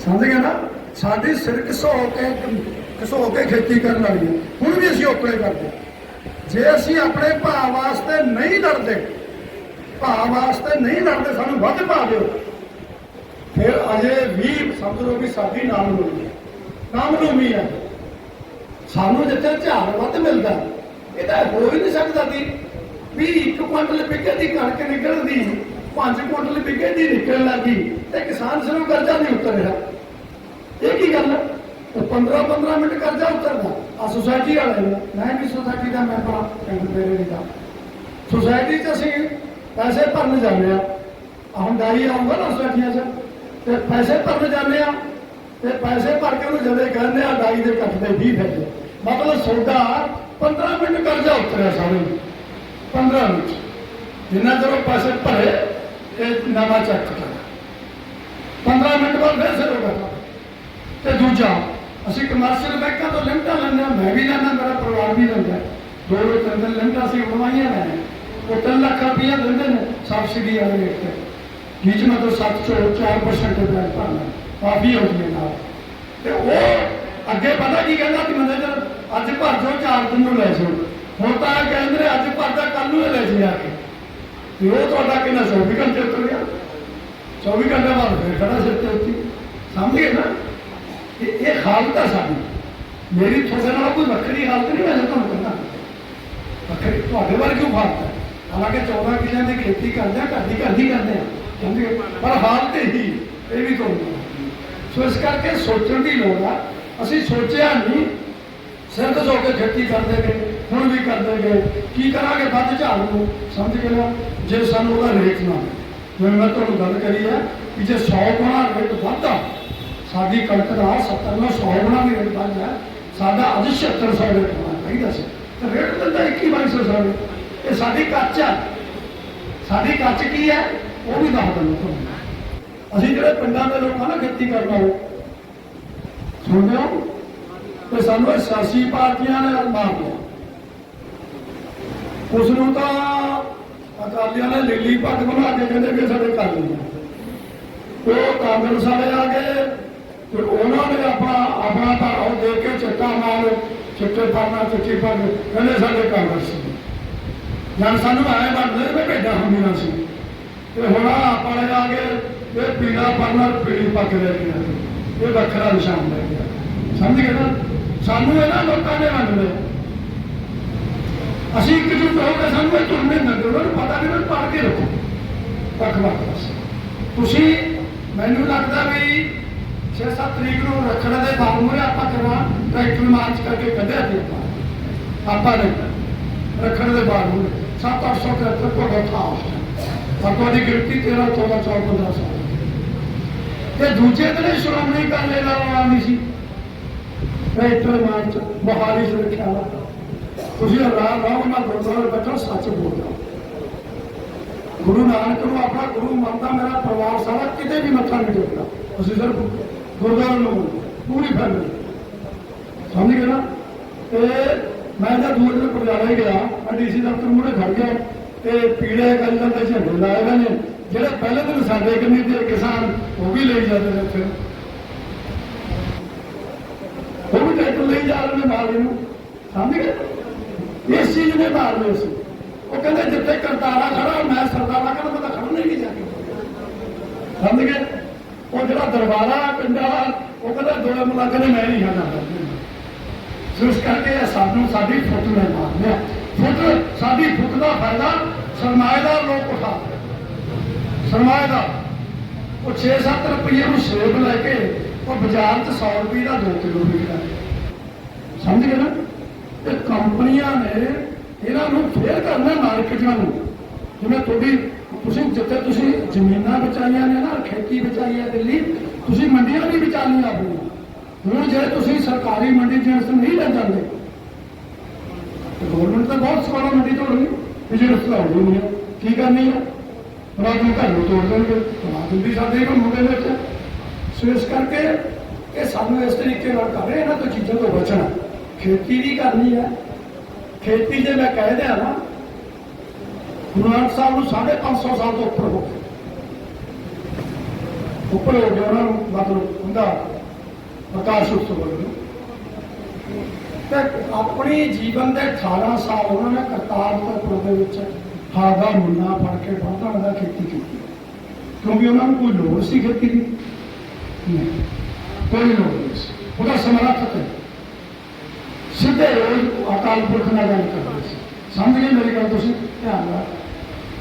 A: ਸਮਝ ਗਿਆ ਨਾ? ਸਾਡੀ ਸਿਰ ਘਸੋ ਕੇ ਘਸੋ ਕੇ ਖੇਤੀ ਕਰਨ ਵਾਲੀ ਹੈ। ਹੁਣ ਵੀ ਅਸੀਂ ਓਪਰੇ ਕਰਦੇ ਜੇ ਅਸੀਂ ਆਪਣੇ ਭਾਅ ਵਾਸਤੇ ਨਹੀਂ ਲੜਦੇ ਭਾ ਵਾਸਤੇ ਨਹੀਂ ਲੜਦੇ, ਸਾਨੂੰ ਵੱਧ ਪਾ ਦਿਓ। ਫਿਰ ਅਜੇ ਵੀ ਸਮਝ ਲਓ ਵੀ ਸਾਡੀ ਨਾਮ ਨੂੰ ਨਾਮ ਨੂੰ ਹੈ। ਸਾਨੂੰ ਜਿੱਥੇ ਝਾੜ ਵੱਧ ਮਿਲਦਾ, ਇਹ ਤਾਂ ਹੋ ਹੀ ਨਹੀਂ ਸਕਦਾ ਦੀ ਵੀ ਇੱਕ ਕੁਇੰਟਲ ਪਿੱਕੇ ਦੀ ਕਣਕ ਨਿਕਲਦੀ ਪੰਜ ਕੁਇੰਟਲ ਪਿੱਕੇ ਦੀ ਨਿਕਲਣ ਲੱਗੀ, ਤੇ ਕਿਸਾਨ ਸਿਰੋਂ ਕਰਜ਼ਾ ਨਹੀਂ ਉਤਰ ਰਿਹਾ ਇਹ ਕੀ ਗੱਲ ਹੈ? ਉਹ 15 15 ਮਿੰਟ ਕਰਜ਼ਾ ਉਤਰਦਾ। ਆ ਸੁਸਾਇਟੀ ਵਾਲੇ ਨੇ, ਮੈਂ ਵੀ ਸੁਸਾਇਟੀ ਦਾ ਮੈਂਬਰ ਹਾਂ, ਪਿੰਡ ਮੇਰੇ ਦਾ। ਸੁਸਾਇਟੀ 'ਚ ਅਸੀਂ ਪੈਸੇ ਭਰਨ ਜਾਂਦੇ ਆ। ਆਹ ਹੁਣ ਦਾਈ ਆਉਂਗਾ ਨਾ ਸੁਸਾਇਟੀਆਂ 'ਚ, ਤੇ ਪੈਸੇ ਭਰਨ ਜਾਂਦੇ ਆ, ਤੇ ਪੈਸੇ ਭਰ ਕੇ ਉਹਨੂੰ ਜਦੇ ਕਹਿੰਦੇ ਆ ਦਾਈ ਦੇ ਕੱਟਦੇ 20 ਫਿਰ। ਮਤਲਬ ਸੌਦਾ 15 ਮਿੰਟ ਕਰਜ਼ਾ ਉਤਰਿਆ ਸਾਰੇ 15 ਮਿੰਟ। ਜਿੰਨਾ ਚਿਰ ਉਹ ਪੈਸੇ ਭਰੇ, ਇਹ ਨਵਾਂ ਚੈੱਕ ਕਰਾ 15 ਮਿੰਟ ਬਾਅਦ ਫਿਰ ਸਿਰ ਕਰਦਾ ਤੇ ਦੂਜਾ, ਅਸੀਂ ਕਮਰਸ਼ੀਅਲ ਬੈਂਕਾਂ ਤੋਂ ਲਿਮਟਾਂ ਲੈਂਦੇ ਹਾਂ ਮੈਂ ਵੀ ਲੈਂਦਾ, ਮੇਰਾ ਪਰਿਵਾਰ ਵੀ ਲੈਂਦਾ। ਦੋ ਦੋ ਤਿੰਨ ਤਿੰਨ ਲਿਮਟਾਂ ਅਸੀਂ ਬਣਵਾਈਆਂ ਨੇ। ਉਹ 3 ਲੱਖ ਰੁਪਈਆ ਦਿੰਦੇ ਨੇ ਸਬਸਿਡੀ ਵਾਲੇ ਰੇਟ ਤੇ। ਜਿਸ ਮਤਲਬ 7 ਚੋਂ 4% ਬੈਂਕ ਭਰਨਾ ਕਾਫੀ ਹੋ ਗਈ ਨਾਲ। ਤੇ ਉਹ ਅੱਗੇ ਪਤਾ ਕੀ ਕਹਿੰਦਾ ਕਿ ਮੈਨੇਜਰ ਅੱਜ ਭਰ ਜਾਓ ਚਾਰ ਦਿਨ ਨੂੰ ਲੈ ਜਾਓ। ਹੁਣ ਤਾਂ ਇਹ ਕਹਿੰਦੇ ਨੇ ਅੱਜ ਭਰਦਾ ਕੱਲ ਨੂੰ ਲੈ ਜੀ ਆ ਕੇ। ਤੇ ਉਹ ਤੁਹਾਡਾ ਕਿੰਨਾ 24 ਘੰਟੇ ਉੱਤਰ ਗਿਆ? 24 ਘੰਟੇ ਬਾਅਦ ਫਿਰ ਖੜਾ ਸਿਰ ਤੇ ਉੱਤੀ। ਸਮਝ ਗਏ ਨਾ? ਇਹ ਇਹ ਹਾਲਤ ਹੈ ਸਾਡੀ। ਮੇਰੀ ਤੁਹਾਡੇ ਨਾਲ ਕੋਈ ਵੱਖਰੀ ਹਾਲਤ ਨਹੀਂ, ਮੈਂ ਤੁਹਾਨੂੰ ਕਹਿੰਦਾ। ਵੱਖਰੀ। ਤੁਹਾਡੇ ਵੱਲ ਕਿਉਂ ਹਾਲਤ ਹੈ ਹਾਲਾਂਕਿ 14 ਕਿੱਲਿਆਂ ਦੀ ਖੇਤੀ ਕਰਦੇ ਆ, ਘਰ ਦੀ ਘਰ ਦੀ ਕਰਦੇ ਆ ਸਮਝ ਗਏ ਪਰ ਹਾਲਤ ਹੀ ਇਹ ਵੀ ਤੁਹਾਨੂੰ ਸੋ ਇਸ ਕਰਕੇ ਸੋਚਣ ਦੀ ਲੋੜ ਆ। ਅਸੀਂ ਸੋਚਿਆ ਨਹੀਂ, ਸਿਰ ਤੋਂ ਕੇ ਖੇਤੀ ਕਰਦੇ ਗਏ, ਹੁਣ ਵੀ ਕਰਦੇ ਗਏ। ਕੀ ਕਰਾਂਗੇ ਵੱਧ ਝਾੜ ਨੂੰ? ਸਮਝ ਗਏ ਨਾ? ਜੇ ਸਾਨੂੰ ਉਹਦਾ ਰੇਟ ਨਾ ਜਿਵੇਂ ਮੈਂ ਤੁਹਾਨੂੰ ਗੱਲ ਕਰੀ ਆ ਕਿ ਜੇ 100 ਗੁਣਾ ਰੇਟ ਵੱਧਦਾ ਸਾਡੀ ਕਣਕ ਦਾ 70 ਨਾਲ 100 ਗੁਣਾ ਵੀ ਰੇਟ ਵੱਧ ਗਿਆ ਸਾਡਾ ਅੱਜ 7600 ਰੇਟ ਹੋਣਾ ਚਾਹੀਦਾ ਸੀ। ਤੇ ਰੇਟ ਦਿੰਦਾ 21 ਸਾਡੇ ਇਹ ਸਾਡੀ ਕੱਚ ਆ। ਸਾਡੀ ਕੱਚ ਕੀ ਹੈ ਉਹ ਵੀ ਦੱਸ ਦਿੰਦਾ ਤੁਹਾਨੂੰ। ਅਸੀਂ ਜਿਹੜੇ ਪਿੰਡਾਂ ਦੇ ਲੋਕ ਆ ਨਾ ਖੇਤੀ ਕਰਨਾ ਉਹ। ਸੁਣਦੇ ਹੋ ਤੇ ਸਾਨੂੰ ਇਹ ਸਿਆਸੀ ਪਾਰਟੀਆਂ ਨੇ ਮਾਰ ਲਿਆ ਉਸ ਨੂੰ ਤਾਂ ਅਕਾਲੀਆਂ ਨੇ ਲੀਲੀ ਪੱਗ ਬਣਾ ਕੇ ਕਹਿੰਦੇ ਕਿ ਸਾਡੇ ਕਰ ਲਿਆ ਉਹ ਕਾਂਗਰਸ ਵਾਲੇ ਆ ਗਏ। ਤੇ ਉਹਨਾਂ ਨੇ ਆਪਣਾ ਆਪਣਾ ਤਾਂ ਉਹ ਦੇ ਕੇ ਚਿੱਟਾ ਮਾਰ, ਚਿੱਟੇ ਪਾਣਾ ਚਿੱਟੀ ਪੱਗ ਕਹਿੰਦੇ ਸਾਡੇ ਕਾਂਗਰਸ ਜਦ ਸਾਨੂੰ ਆਏ ਬਣਦੇ ਨੇ ਭੇਡਾਂ ਹੁੰਦੀਆਂ ਸੀ। ਤੇ ਹੁਣ ਆਪਾਂ ਨੇ ਆ ਕੇ ਇਹ ਪੀਲਾ ਪਰਨਾ ਪੀਲੀ ਪੱਗ ਲੈ ਕੇ ਇਹ ਵੱਖਰਾ ਨਿਸ਼ਾਨ ਲੈ ਗਿਆ ਸਮਝ ਗਏ ਨਾ? ਸਾਨੂੰ ਇਹਨਾਂ ਲੋਕਾਂ ਨੇ ਮੰਨਦੇ ਅਸੀਂ ਇੱਕ ਜੁੱਟ ਹੋ ਕੇ ਸਾਨੂੰ ਇਹ ਤੁਰਨੇ ਨਾ ਉਹਨਾਂ ਪਤਾ ਵੀ ਉਹਨਾਂ ਪਾੜ ਕੇ ਰੱਖੋ। ਰੱਖ ਲਾ ਤੁਸੀਂ, ਮੈਨੂੰ ਲੱਗਦਾ ਵੀ 6-7 ਤਰੀਕ ਨੂੰ ਰੱਖਣ ਦੇ ਬਾਅਦ ਆਪਾਂ ਕਰਵਾ ਟਰੈਕਟਰ ਮਾਰਚ ਕਰਕੇ ਕੱਢਿਆ ਤੇ ਆਪਾਂ। ਆਪਾਂ ਨੇ ਰੱਖਣ ਦੇ ਬਾਅਦ ਮੂਰੇ 7-800 ਟਰੈਕਟਰ ਕੋਲ ਬੈਠਾ ਪਰ ਤੁਹਾਡੀ ਗਿਣਤੀ 13 14 14 15 ਸਾਲ ਤੇ ਦੂਜੇ ਦਿਨ ਸ਼੍ਰੋਮਣੀ ਅਕਾਲੀ ਦਲ ਆਉਣੀ ਸੀ ਟਰੈਕਟਰ ਮਾਰਚ ਬਹਾਲੀ ਚ ਰੱਖਿਆ ਤੁਸੀਂ ਰਾਮ ਰਾਮ ਨਾਲ ਗੁਰਦੁਆਰੇ ਬੈਠੋ ਸੱਚ ਬੋਲਦਾ ਗੁਰੂ ਨਾਨਕ ਨੂੰ ਆਪਣਾ ਗੁਰੂ ਮੰਨਦਾ ਮੇਰਾ ਪਰਿਵਾਰ ਸਾਰਾ ਕਿਤੇ ਵੀ ਮੱਥਾ ਨਹੀਂ ਟੇਕਦਾ ਅਸੀਂ ਸਿਰਫ ਗੁਰਦੁਆਰੇ ਨੂੰ ਪੂਰੀ ਫੈਮਿਲੀ ਸਮਝ ਗਏ ਨਾ ਤੇ ਮੈਂ ਤਾਂ ਦੂਰ ਨੂੰ ਪਟਿਆਲਾ ਹੀ ਗਿਆ ਡੀਸੀ ਦਫ਼ਤਰ ਮੂਹਰੇ ਖੜ ਗਿਆ ਤੇ ਪੀੜੇ ਕਲਰ ਦੇ ਝੰਡੇ ਲਾਏ ਹੋਏ ਨੇ। ਜਿਹੜੇ ਪਹਿਲੇ ਦਿਨ ਸਾਡੇ ਕੰਨੀ ਦੇ ਕਿਸਾਨ, ਉਹ ਵੀ ਲਈ ਜਾਂਦੇ ਨੇ ਉੱਥੇ। ਉਹ ਵੀ ਟਰੈਕਟਰ ਲਈ ਜਾ ਰਹੇ ਨੇ ਮਾਲ ਨੂੰ ਸਮਝ ਗਏ? ਇਸ ਚੀਜ਼ ਨੇ ਮਾਰ ਲਿਆ ਸੀ ਉਹ ਕਹਿੰਦੇ ਜਿੱਥੇ ਕਰਤਾਰਾ ਖੜਾ, ਮੈਂ ਸਰਦਾਰਾ ਕਹਿੰਦਾ ਮੈਂ ਤਾਂ ਖੜਨਾ ਹੀ ਨਹੀਂ ਜਾ ਕੇ। ਸਮਝ ਗਏ? ਉਹ ਜਿਹੜਾ ਦਰਬਾਰਾ ਪਿੰਡਾ ਉਹ ਕਹਿੰਦਾ ਦੋਏ ਮੁਲਾਕ ਨੇ, ਮੈਂ ਨਹੀਂ ਜਾਣਾ ਇਸ ਕਰਕੇ ਇਹ ਸਾਨੂੰ ਸਾਡੀ ਫੁੱਟ ਨੇ ਮਾਰ ਲਿਆ ਫੁੱਟ, ਸਾਡੀ ਫੁੱਟ ਦਾ ਫਾਇਦਾ ਸਰਮਾਏਦਾਰ ਲੋਕ ਉਠਾਉਂਦੇ ਸਰਮਾਏਦਾਰ। ਉਹ 6-7 ਰੁਪਏ ਨੂੰ ਸੇਬ ਲੈ ਕੇ ਉਹ ਬਾਜ਼ਾਰ 'ਚ 100 ਰੁਪਏ ਦਾ 2 ਕਿਲੋ ਵਿਕਦਾ ਸਮਝ ਗਏ ਨਾ? ਤੇ ਕੰਪਨੀਆਂ ਨੇ ਇਹਨਾਂ ਨੂੰ ਫੇਰ ਕਰਨਾ ਮਾਰਕੀਟਾਂ ਨੂੰ। ਜਿਵੇਂ ਤੁਹਾਡੀ, ਤੁਸੀਂ ਜਿੱਥੇ ਤੁਸੀਂ ਜ਼ਮੀਨਾਂ ਬਚਾਈਆਂ ਨੇ ਨਾ, ਖੇਤੀ ਬਚਾਈ ਹੈ ਦਿੱਲੀ, ਤੁਸੀਂ ਮੰਡੀਆਂ ਵੀ ਬਚਾਉਣੀਆਂ ਆਪਣੀਆਂ ਹੁਣ ਜੇ ਤੁਸੀਂ ਸਰਕਾਰੀ ਮੰਡੀ ਜਿਸ ਨਹੀਂ ਲੈ ਜਾਂਦੇ ਗਵਰਨਮੈਂਟ ਤਾਂ ਬਹੁਤ ਸਵਾਲਾਂ ਮੰਡੀ ਤੋੜਨੀ ਬਿਜ਼ਨਸ ਤਾਂ ਹੋਣੀ ਨਹੀਂ ਹੈ ਕੀ ਕਰਨੀ ਹੈ? ਰਾਤ ਨੂੰ ਘਰ ਨੂੰ ਤੋੜ ਦੇਣਗੇ ਰਾਤ ਨੂੰ ਵੀ ਸਾਡੇ ਕੋਲ ਮੁੰਡੇ ਵਿੱਚ ਸੋ ਇਸ ਕਰਕੇ ਇਹ ਸਾਨੂੰ ਇਸ ਤਰੀਕੇ ਨਾਲ ਕਰ ਰਹੇ ਇਹਨਾਂ ਤੋਂ ਚੀਜ਼ਾਂ ਤੋਂ ਬਚਣਾ। ਖੇਤੀ ਵੀ ਕਰਨੀ ਹੈ। ਖੇਤੀ ਜੇ ਮੈਂ ਕਹਿ ਦਿਆਂ ਨਾ, ਗੁਰੂ ਨਾਨਕ ਸਾਹਿਬ ਨੂੰ 550 ਸਾਲ ਤੋਂ ਉੱਪਰ ਹੋ ਗਏ। ਉੱਪਰ ਹੋ ਗਿਆ ਉਹਨਾਂ ਨੂੰ, ਮਤਲਬ ਹੁੰਦਾ ਪ੍ਰਕਾਸ਼ ਉਤਸਵ ਨੂੰ ਤੇ ਆਪਣੀ ਜੀਵਨ ਦੇ 18 ਸਾਲ ਉਹਨਾਂ ਨੇ ਕਰਤਾਰਪੁਰ ਦੇ ਵਿੱਚ ਹਾਰ ਦਾ ਮੁੰਨਾ ਫੜ ਕੇ ਬਾਤਾਂ ਦਾ ਖੇਤੀ ਕੀਤੀ। ਕਿਉਂਕਿ ਉਹਨਾਂ ਨੂੰ ਕੋਈ ਲੋੜ ਸੀ ਖੇਤੀ ਦੀ? ਨਹੀਂ, ਕੋਈ ਲੋੜ ਨਹੀਂ ਸੀ। ਉਹਦਾ ਸਮਰੱਥ ਹੈ ਸਿੱਧੇ ਰੋਜ਼ ਅਕਾਲ ਪੁਰਖ ਨਾਲ ਗੱਲ ਕਰਦੇ ਸੀ। ਸਮਝ ਗਏ ਮੇਰੀ ਗੱਲ ਤੁਸੀਂ? ਧਿਆਨ ਨਾਲ।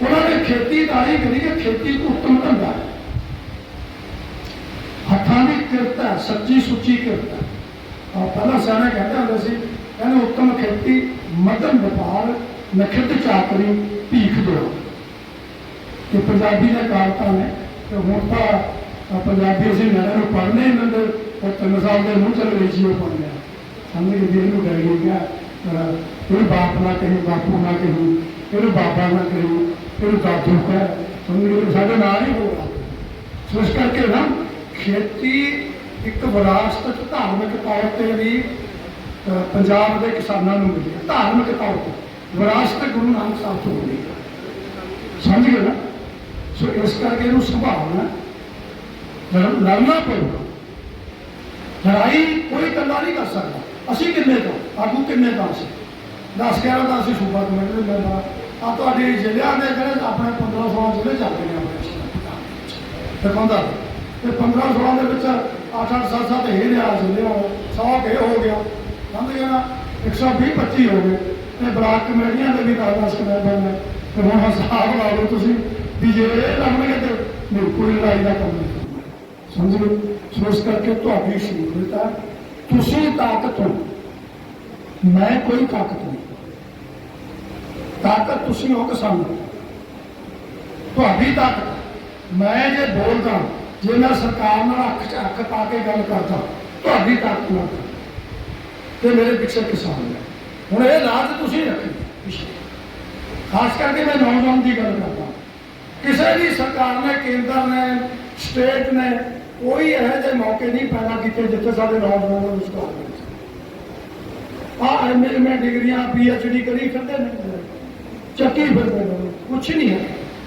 A: ਉਹਨਾਂ ਨੇ ਖੇਤੀਦਾਰੀ ਕਰੀ ਕਿ ਖੇਤੀ ਉੱਤਮ ਧੰਦਾ ਹੈ। ਹੱਥਾਂ ਦੀ ਕਿਰਤ ਹੈ ਸੱਚੀ ਸੁੱਚੀ ਕਿਰਤ। ਹੈ ਆ ਪਹਿਲਾਂ ਸਿਆਣੇ ਕਹਿੰਦੇ ਹੁੰਦੇ ਸੀ ਕਹਿੰਦੇ ਉੱਤਮ ਖੇਤੀ ਮਦਨ ਵਪਾਰ ਨਖਿਤ ਚਾਕਰੀ ਭੀਖ ਦੋ ਤੇ ਪੰਜਾਬੀ ਦੇ ਕਾਰਤਾਂ ਨੇ। ਤੇ ਹੁਣ ਤਾਂ ਅ, ਪੰਜਾਬੀ ਅਸੀਂ ਨਿਆਣਿਆਂ ਨੂੰ ਪੜ੍ਹਨੇ ਹੀ ਨੰਦ ਉਹ ਤਿੰਨ ਸਾਲ ਦੇ ਮੂੰਹ ਚਲ ਵੇਚੀ ਉਹ ਪੜ੍ਹਨੇ ਆ। ਸਮਝ ਗਏ ਇਹਨੂੰ ਬਾਪ ਨਾ ਕਹੀ ਬਾਪੂ ਨਾ ਕਹੀ ਇਹਨੂੰ ਬਾਬਾ ਨਾ ਕਹੀ ਇਹਨੂੰ ਦਾਦੂ ਕਹੇ। ਸਮਝ ਗਏ ਸਾਡੇ ਨਾਲ ਹੀ ਹੋਗਾ ਸੋ ਇਸ ਕਰਕੇ ਨਾ ਖੇਤੀ ਇੱਕ ਵਿਰਾਸਤ ਧਾਰਮਿਕ ਤੌਰ ਤੇ ਵੀ ਪੰਜਾਬ ਦੇ ਕਿਸਾਨਾਂ ਨੂੰ ਮਿਲੀ ਹੈ, ਧਾਰਮਿਕ ਤੌਰ ਤੇ। ਵਿਰਾਸਤ ਗੁਰੂ ਨਾਨਕ ਸਾਹਿਬ ਤੋਂ ਮਿਲੀ ਹੈ। ਸਮਝ ਗਏ ਨਾ? ਸੋ ਇਸ ਕਰਕੇ ਇਹਨੂੰ ਸੰਭਾਲਣਾ ਲੜਨਾ ਪਊਗਾ। ਲੜਾਈ ਕੋਈ ਇਕੱਲਾ ਨਹੀਂ ਕਰ ਸਕਦਾ। ਅਸੀਂ ਕਿੰਨੇ ਤੋਂ ਆਗੂ ਕਿੰਨੇ ਤੋਂ ਅਸੀਂ? 10 11 ਦਾ ਅਸੀਂ ਸੂਬਾ ਕਮੇਟੀ ਦੇ ਮੈਂਬਰ ਆ ਤੁਹਾਡੇ ਜ਼ਿਲ੍ਹਿਆਂ ਦੇ ਜਿਹੜੇ ਆਪਣੇ 15 16 ਜ਼ਿਲ੍ਹੇ ਚੱਲਦੇ ਨੇ ਆਪਣੇ ਤੇ ਕਹਿੰਦਾ ਤੇ 15 16 ਦੇ ਵਿੱਚ 8 8 7 7 ਇਹ ਲਿਆ ਜ਼ਿਲ੍ਹੇ 100 ਕੇ ਹੋ ਗਿਆ। ਸਮਝ ਗਏ ਨਾ 120 25 ਹੋ ਗਏ। ਤੇ ਬਲਾਕ ਕਮੇਟੀਆਂ ਦੇ ਵੀ 10 10 ਮੈਂਬਰ ਨੇ ਤੇ ਹੁਣ ਹਿਸਾਬ ਲਾ ਲਓ ਤੁਸੀਂ ਵੀ ਜੇ ਇਹ ਲੜਨਗੇ ਤੇ ਨਹੀਂ ਕੋਈ ਲੜਾਈ ਦਾ ਕੰਮ ਨਹੀਂ ਸਮਝ ਲਓ? ਸੋ ਇਸ ਕਰਕੇ ਤੁਹਾਡੀ ਸ਼ਮੂਲੀਅਤ ਹੈ ਤੁਸੀਂ ਤਾਕਤ ਹੋ। ਮੈਂ ਕੋਈ ਤਾਕਤ ਨਹੀਂ। ਤਾਕਤ ਤੁਸੀਂ ਹੋ ਕਿਸਾਨ। ਤੁਹਾਡੀ ਤਾਕਤ। ਮੈਂ ਜੇ ਬੋਲਦਾ ਜੇ ਮੈਂ ਸਰਕਾਰ ਨਾਲ ਅੱਖ 'ਚ ਪਾ ਕੇ ਗੱਲ ਕਰਦਾ, ਤੁਹਾਡੀ ਤਾਕਤ ਨਾਲ ਤੇ ਮੇਰੇ ਪਿੱਛੇ ਕਿਸਾਨ ਨੇ। ਹੁਣ ਇਹ ਲਾਜ ਤੁਸੀਂ ਰੱਖੀ ਖਾਸ ਕਰਕੇ ਮੈਂ ਨੌਜਵਾਨ ਦੀ ਗੱਲ ਕਰਦਾ। ਕਿਸੇ ਵੀ ਸਰਕਾਰ ਨੇ, ਕੇਂਦਰ ਨੇ, ਸਟੇਟ ਨੇ, ਕੋਈ ਇਹੋ ਜਿਹੇ ਮੌਕੇ ਨਹੀਂ ਪੈਦਾ ਕੀਤੇ ਜਿੱਥੇ ਸਾਡੇ ਨੌਜਵਾਨਾਂ ਨੂੰ ਰੁਜ਼ਗਾਰ ਮਿਲ। ਸਕੇ ਆ ਐਮਏ ਮੈਂ ਡਿਗਰੀਆਂ ਪੀਐਚਡੀ ਕਰੀ ਫਿਰਦੇ ਨੇ। ਚੱਕੀ ਫਿਰਦੇ ਨੇ। ਕੁਛ ਨਹੀਂ ਹੈ।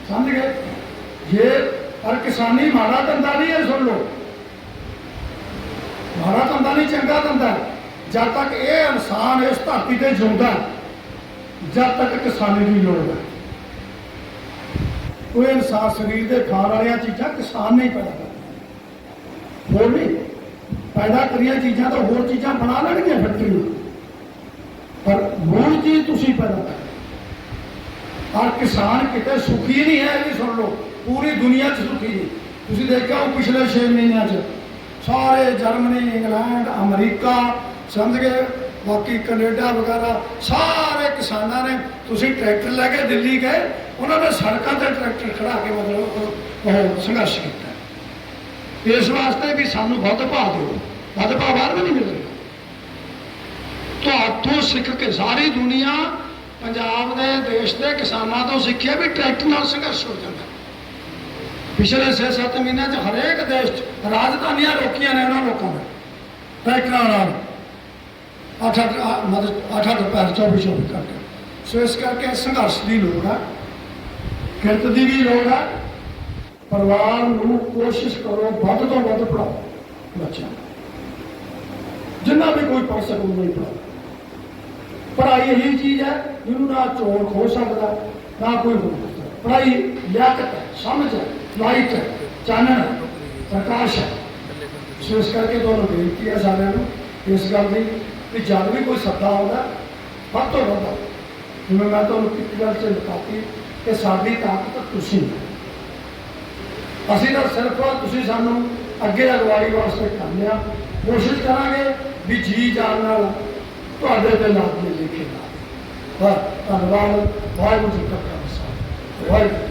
A: ਸਮਝ ਗਏ? ਜੇ ਪਰ ਕਿਸਾਨੀ ਮਾੜਾ ਧੰਦਾ ਨਹੀਂ ਹੈ ਸੁਣ ਲਓ। ਮਾੜਾ ਧੰਦਾ ਨਹੀਂ, ਚੰਗਾ ਧੰਦਾ ਜਦ ਤੱਕ ਇਹ ਇਨਸਾਨ ਇਸ ਧਰਤੀ ਤੇ ਜਿਉਂਦਾ ਜਦ ਤੱਕ ਕਿਸਾਨੀ ਦੀ ਲੋੜ ਹੈ। ਕੋਈ ਇਨਸਾਨ ਸਰੀਰ ਦੇ ਖਾਣ ਵਾਲੀਆਂ ਚੀਜ਼ਾਂ ਕਿਸਾਨ ਨਹੀਂ ਪੈਦਾ ਕਰਦਾ। ਹੋਰ ਨਹੀਂ, ਪੈਦਾ ਕਰੀਆਂ ਚੀਜ਼ਾਂ ਤਾਂ ਹੋਰ ਚੀਜ਼ਾਂ ਬਣਾ ਲੈਣਗੀਆਂ ਫੈਕਟਰੀਆਂ ਪਰ ਮੂਲ ਚੀਜ਼ ਤੁਸੀਂ ਪੈਦਾ ਕਰੋ ਔਰ ਕਿਸਾਨ ਕਿਤੇ ਸੁਖੀ ਨਹੀਂ ਹੈ, ਇਹ ਵੀ ਸੁਣ ਲਓ। ਪੂਰੀ ਦੁਨੀਆ 'ਚ ਸੁਖੀ ਜੀ। ਤੁਸੀਂ ਦੇਖਿਆ ਉਹ ਪਿਛਲੇ 6 ਮਹੀਨਿਆਂ 'ਚ। ਸਾਰੇ ਜਰਮਨੀ, ਇੰਗਲੈਂਡ, ਅਮਰੀਕਾ, ਸਮਝ ਗਏ? ਬਾਕੀ ਕੈਨੇਡਾ ਵਗੈਰਾ, ਸਾਰੇ ਕਿਸਾਨਾਂ ਨੇ ਤੁਸੀਂ ਟਰੈਕਟਰ ਲੈ ਕੇ ਦਿੱਲੀ ਗਏ। ਉਹਨਾਂ ਨੇ ਸੜਕਾਂ ਤੇ ਟਰੈਕਟਰ ਖੜਾ ਕੇ ਮਤਲਬ ਉਹ- ਸੰਘਰਸ਼ ਕੀਤਾ। ਇਸ ਵਾਸਤੇ ਵੀ ਸਾਨੂੰ ਵੱਧ ਭਾਅ ਦਿਓ। ਵੱਧ ਭਾਅ ਬਾਹਰ ਵੀ ਨਹੀਂ ਮਿਲ ਰਿਹਾ ਤੁਹਾਤੋਂ ਸਿੱਖ ਕੇ ਸਾਰੀ ਦੁਨੀਆ ਪੰਜਾਬ ਦੇ, ਦੇਸ਼ ਦੇ ਕਿਸਾਨਾਂ ਤੋਂ ਸਿੱਖਿਆ ਵੀ ਟਰੈਕਟਰ ਨਾਲ ਸੰਘਰਸ਼ ਹੋ ਜਾਂਦਾ। ਪਿਛਲੇ 6-7 ਮਹੀਨਿਆਂ 'ਚ ਹਰੇਕ ਦੇਸ਼ 'ਚ ਰਾਜਧਾਨੀਆਂ ਰੋਕੀਆਂ ਨੇ ਉਹਨਾਂ ਲੋਕਾਂ ਨੇ। ਟਰੈਕਟਰਾਂ ਨਾਲ। ਅੱਠ ਅੱਠ ਮਤਲਬ ਅੱਠ ਅੱਠ ਪੈਰ 24 24 ਘੰਟੇ ਸੋ ਇਸ ਕਰਕੇ ਸੰਘਰਸ਼ ਦੀ ਲੋੜ ਹੈ ਕਿਰਤ ਦੀ ਵੀ ਲੋੜ ਹੈ ਪਰਿਵਾਰ ਨੂੰ ਕੋਸ਼ਿਸ਼ ਕਰੋ ਵੱਧ ਤੋਂ ਵੱਧ ਪੜਾਓ ਬੱਚਿਆਂ ਨੂੰ। ਜਿੰਨਾ ਵੀ ਕੋਈ ਪੜ ਸਕੂ ਨਹੀਂ ਪੜਾਓ ਪੜਾਈ ਇਹੀ ਚੀਜ਼ ਹੈ ਜਿਹਨੂੰ ਨਾ ਚੋਰ ਖੋ ਸਕਦਾ, ਨਾ ਕੋਈ ਹੋ ਸਕਦਾ ਪੜਾਈ ਲਿਆਕਤ ਹੈ ਸਮਝ ਹੈ ਲਾਈਟ ਹੈ ਚਾਨਣ, ਪ੍ਰਕਾਸ਼। ਹੈ ਸੋ ਇਸ ਕਰਕੇ ਤੁਹਾਨੂੰ ਬੇਨਤੀ ਹੈ ਸਾਰਿਆਂ ਨੂੰ ਇਸ ਗੱਲ ਦੀ ਕਿ ਜਦ ਵੀ ਕੋਈ ਸੱਦਾ ਆਉਂਦਾ, ਵੱਧ ਤੋਂ ਵੱਧ ਜਿਵੇਂ ਮੈਂ ਤੁਹਾਨੂੰ ਇੱਕ ਗੱਲ ਚ ਲਿਖਾਤੀ ਕਿ ਸਾਡੀ ਤਾਕਤ ਤੁਸੀਂ। ਅਸੀਂ ਤਾਂ ਸਿਰਫ ਤੁਸੀਂ ਸਾਨੂੰ ਅੱਗੇ ਅਗਵਾਈ ਵਾਸਤੇ ਕਰਨੇ ਆ ਕੋਸ਼ਿਸ਼ ਕਰਾਂਗੇ ਵੀ ਜੀ ਜਾਨ ਨਾਲ ਤੁਹਾਡੇ ਦੇ ਨਾਲ ਦੇ ਲਿਖੇ ਨਾ ਬਸ, ਧੰਨਵਾਦ। ਵਾਹਿਗੁਰੂ ਜੀ ਕਾ ਖਾਲਸਾ। ਵਾਹਿਗੁਰੂ।